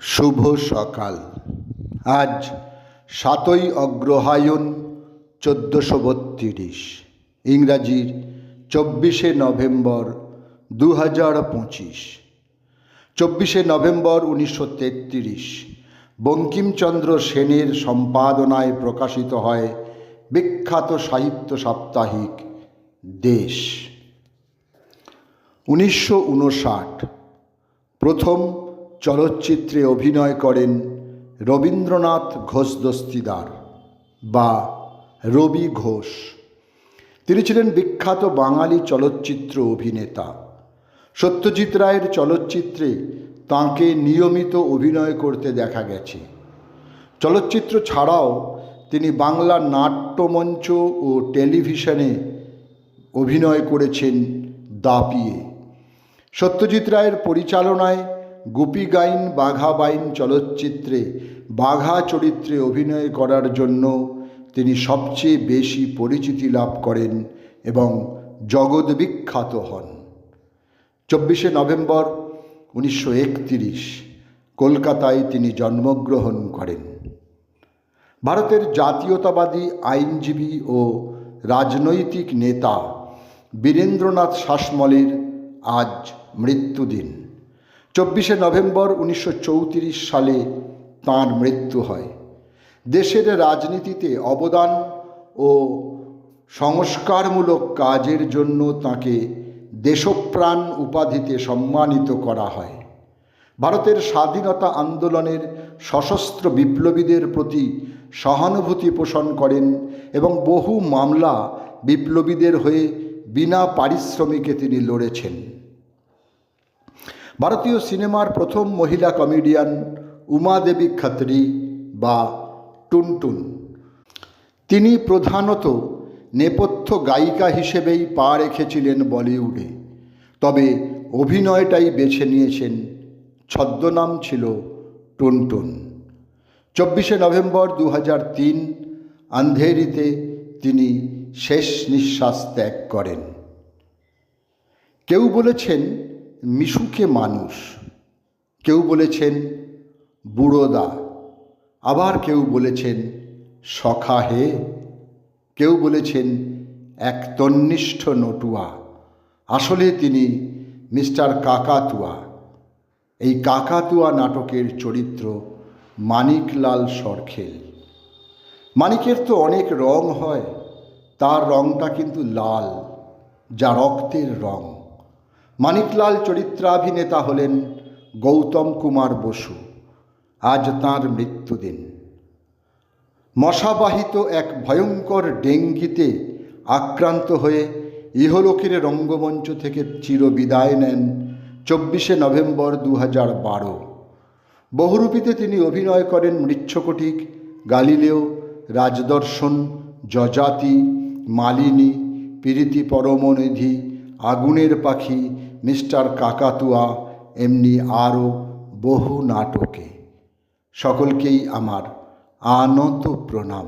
শুভ সকাল। আজ সাতই অগ্রহায়ণ চোদ্দোশো বত্রিশ, ইংরাজির চব্বিশে নভেম্বর দু হাজার পঁচিশ। চব্বিশে নভেম্বর উনিশশো তেত্রিশ, বঙ্কিমচন্দ্র সেনের সম্পাদনায় প্রকাশিত হয় বিখ্যাত সাহিত্য সাপ্তাহিক দেশ। উনিশশো উনষাট, প্রথম চলচ্চিত্রে অভিনয় করেন রবীন্দ্রনাথ ঘোষ দস্তিদার বা রবি ঘোষ। তিনি ছিলেন বিখ্যাত বাঙালি চলচ্চিত্র অভিনেতা। সত্যজিৎ রায়ের চলচ্চিত্রে তাঁকে নিয়মিত অভিনয় করতে দেখা গেছে। চলচ্চিত্র ছাড়াও তিনি বাংলা নাট্যমঞ্চ ও টেলিভিশনে অভিনয় করেছেন দাপিয়ে। সত্যজিৎ রায়ের পরিচালনায় গুপি গাইন বাঘা বাইন চলচ্চিত্রে বাঘা চরিত্রে অভিনয় করার জন্য তিনি সবচেয়ে বেশি পরিচিতি লাভ করেন এবং জগৎ বিখ্যাত হন। চব্বিশে নভেম্বর উনিশশো কলকাতায় তিনি জন্মগ্রহণ করেন। ভারতের জাতীয়তাবাদী আইনজীবী ও রাজনৈতিক নেতা বীরেন্দ্রনাথ শাসমলের আজ মৃত্যুদিন। চব্বিশে নভেম্বর উনিশশো চৌত্রিশ সালে তাঁর মৃত্যু হয়। দেশের রাজনীতিতে অবদান ও সংস্কারমূলক কাজের জন্য তাকে দেশপ্রাণ উপাধিতে সম্মানিত করা হয়। ভারতের স্বাধীনতা আন্দোলনের সশস্ত্র বিপ্লবীদের প্রতি সহানুভূতি পোষণ করেন এবং বহু মামলা বিপ্লবীদের হয়ে বিনা পারিশ্রমিকে তিনি লড়েছেন। ভারতীয় সিনেমার প্রথম মহিলা কমেডিয়ান উমা দেবী খাতরি বা টুনটুন। তিনি প্রধানত নেপথ্য গায়িকা হিসেবেই পা রেখেছিলেন বলিউডে। তবে অভিনয়টাই বেছে নিয়েছেন, ছদ্মনাম ছিল টুনটুন। চব্বিশে নভেম্বর দু তিন আন্ধেরিতে তিনি শেষ নিঃশ্বাস ত্যাগ করেন। কেউ বলেছেন মিশুকে মানুষ। কেউ বলেছেন বুড়োদা আবার কেউ বলেছেন সখা হে। কেউ বলেছেন এক তন্নিষ্ঠ নটুয়া, আসলে তিনি মিস্টার কাকাতুয়া। এই কাকাতুয়া নাটকের চরিত্র মানিকলাল সরখেল। মানিকের তো অনেক রং হয়, তার রংটা কিন্তু লাল, যা রক্তের রং। মানিকলাল চরিত্রাভিনেতা হলেন গৌতম কুমার বসু। আজ তাঁর মৃত্যুদিন। মশাবাহিত এক ভয়ঙ্কর ডেঙ্গিতে আক্রান্ত হয়ে ইহলোকের রঙ্গমঞ্চ থেকে চিরবিদায় নেন চব্বিশে নভেম্বর দু হাজার বারো। বহুরূপীতে তিনি অভিনয় করেন মৃচ্ছকটিক, গালিলেও, রাজদর্শন, যজাতি, মালিনী প্রীতি পরমনিধি আগুনের পাখি মিস্টার কাকাতুয়া এমনি আরও বহু নাটকে। সকলকেই আমার আনত প্রণাম।